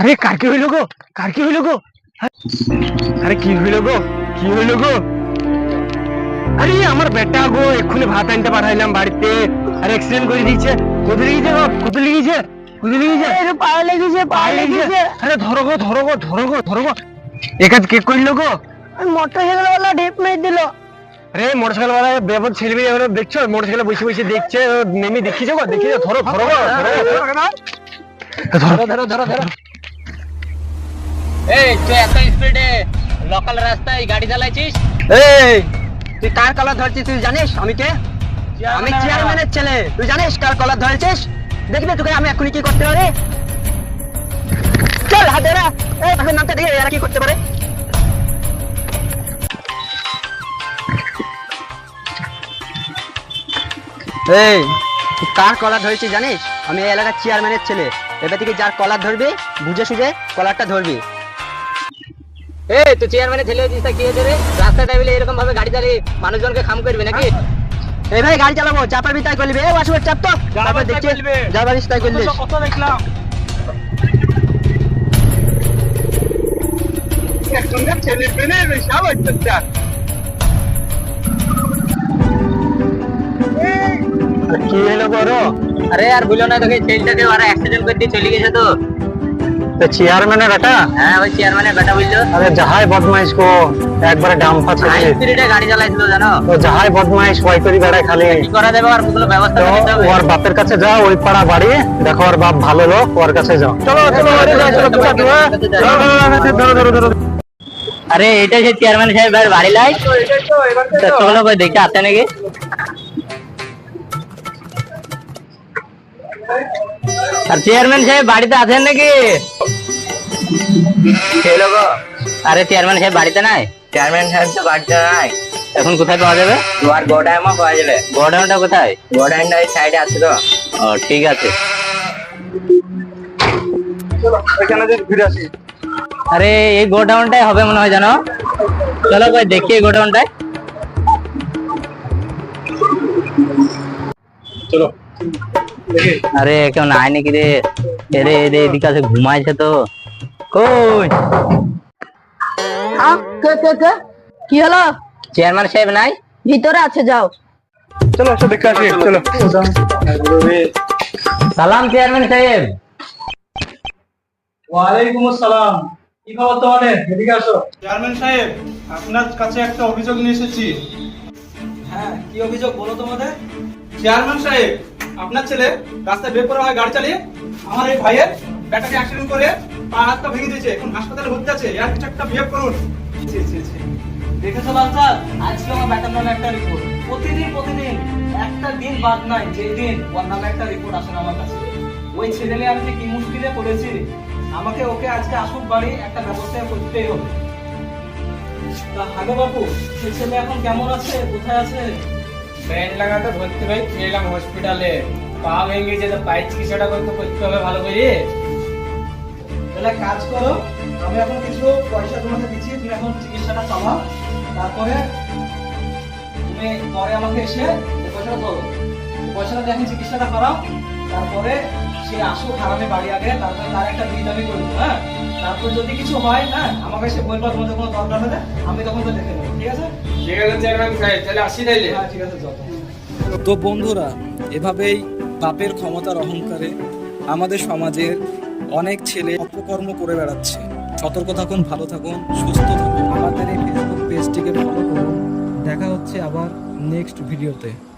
আরে কার কি হইল গো? কার কি হইল গো? আরে, কি হইল গো? কি হইল গো? আরে, আমার বেটা গো, এক্ষুনি ভাত আনতে পাঠাইলাম বাড়িতে। আরে অ্যাক্সিডেন্ট করে দিয়েছে। কোথায় লেগেছে কোথায় লেগেছে পায়ে লেগেছে পায়ে লেগেছে। আরে ধরো গো ধরো গো ধরো গো ধরো গো। একাজ কে করল গো? মোটরসাইকেল ওয়ালা ঢেপ মেরে দিল। আরে মোটরসাইকেল ওয়ালা বেবদ ছেলে মেয়ে ওরা দেখছ? মোটরসাইকেলে বসে বসে দেখছে নেমে দেখিছো গো দেখিছো ধরো ধরো গো ধরো ধরো ধরো ধরো। ধরো। এই তুই এত স্পিডে লোকাল রাস্তায় গাড়ি চালাইছিস? এই তুই কার কলার ধরছিস তুই জানিস আমি কে আমি চেয়ারম্যানের ছেলে। তুই জানিস কার কলার ধরেছিস? দেখবি তোকে আমি এখনই কি করতে পারি? চল, হাত এই পাশের নামটা দেখে এরা কি করতে পারে? এই, কার কলার ধরেছি জানিস? আমি এই এলাকার চেয়ারম্যানের ছেলে। এবার থেকে যার কলার ধরবি, বুঝে সুঝে কলারটা ধরবি। এই তুই চেয়ারম্যানের ছেলে তা কি হয়েছে রে? রাস্তা টাইমে এরকম ভাবে গাড়ি চালিয়ে মানুষজনকে খাম করবি নাকি? এই ভাই গাড়ি চালাবো চাপাবি তাই করবি এ চাপ তো। তারপর দেখছি যা পারিস তাই করলিস। কত দেখলাম। এখনকার ছেলে পেলে সব অত্যাচার। কি হলো বড়? আরে আর বলো না তোকে ছেলেটাকে ওরা অ্যাক্সিডেন্ট করতে চলে গেছে তো। চেয়ারম্যানের বেটা হ্যাঁ ওই চেয়ারম্যানের বেটা বুঝলো আরে যাহাই বদমাইশ গো একবারে ডাম্পা হাই ছেলে গাড়ি চালাইছিল জানো তো যাহাই বদমাইশ ওই করি বেড়ায় খালি কি করা যাবে আর কোনো ব্যবস্থা নিতে হবে ওর বাপের কাছে যাও ওই পাড়া বাড়ি দেখো ওর বাপ ভালো লোক ওর কাছে যাও চলো চলো বাড়ি যাও চলো ধরো ধরো ধরো আরে এটা যে চেয়ারম্যান সাহেবের বাড়ি লাই তো চলো কই দেখতে আসে নাকি আর চেয়ারম্যান সাহেব বাড়িতে আছেন নাকি খেলো গো আরে চেয়ারম্যান সাহেব বাড়িতে নাই? চেয়ারম্যান সাহেব তো বাড়িতে নাই। এখন কোথায় পাওয়া যাবে? তোমার গোডাউনও পাওয়া যাবে। গোডাউনটা কোথায়? গোডাউনটা এই সাইডে আছে তো। ও ঠিক আছে। এখানে যে ঘুরে আসি। আরে এই গোডাউনটাই হবে মনে হয় জানো? চলো ভাই দেখি এই গোডাউনটায়। চলো। আরে কেউ নাই নাকি রে? এরে এরে এদিকে আছে ঘুমাইছে তো। কই? কে কে কে? কি হলো? চেয়ারম্যান সাহেব নাই? ভিতরে আছে যাও। চলো এসো দেখে আসি চলো। সালাম চেয়ারম্যান সাহেব। ওয়ালাইকুম আসসালাম। কি খবর তোমাদের? এদিকে আসো। চেয়ারম্যান সাহেব আপনার কাছে একটা অভিযোগ নিয়ে এসেছি। হ্যাঁ কি অভিযোগ বলো তোমাদের? চেয়ারম্যান সাহেব আপনার ছেলে রাস্তায় বেপরোয়া হয় গাড়ি চালিয়ে? আমার এই ভাইয়ের ব্যাটাকে অ্যাক্সিডেন্ট করে পা হাত পা ভেঙে দিয়েছে এখন হাসপাতালে ভর্তি আছে। এর কিছু একটা বিহেভ করুন। দেখেছ আজকে আমার ব্যাটার নামে একটা রিপোর্ট প্রতিদিন প্রতিদিন একটা দিন বাদ নাই যেদিন ওর নামে একটা রিপোর্ট আসে আমার কাছে। ওই ছেলে নিয়ে আমি কি মুশকিলে পড়েছি আমাকে ওকে আজকে আসুক বাড়ি একটা ব্যবস্থা করতেই হবে। তা হাগো বাবু সে ছেলে এখন কেমন আছে? কোথায় আছে? ব্যান্ড লাগাতে ভর্তি ভাই এলাম হসপিটালে পা ভেঙে যেতে পায়ের চিকিৎসাটা করতে করতে হবে ভালো করে? তাহলে এক কাজ করো আমি এখন কিছু পয়সা তোমাকে দিচ্ছি তুমি এখন চিকিৎসাটা চালাও। তারপরে তুমি পরে আমাকে এসে পয়সাটা এই পয়সাটা এখন চিকিৎসাটা করাও। তারপরে সে আসুক হারামে বাড়ি আগে তারপরে তার একটা বিল আমি করব হ্যাঁ? তারপর যদি কিছু হয় হ্যাঁ আমাকে সে বলবা তোমাদের কোনো দরকার হলে আমি তখন তো দেখে নেব ঠিক আছে? ঠিক আছে চেয়ারম্যান সাহেব তাহলে আসি তাইলে। হ্যাঁ ঠিক আছে যত তো বন্ধুরা এভাবেই বাপের ক্ষমতার অহংকারে আমাদের সমাজের অনেক ছেলে অপকর্ম করে বেড়াচ্ছে। সতর্ক থাকুন, ভালো থাকুন, সুস্থ থাকুন। আমাদের এই ফেসবুক পেজটিকে ফলো করুন। দেখা হচ্ছে আবার নেক্সট ভিডিওতে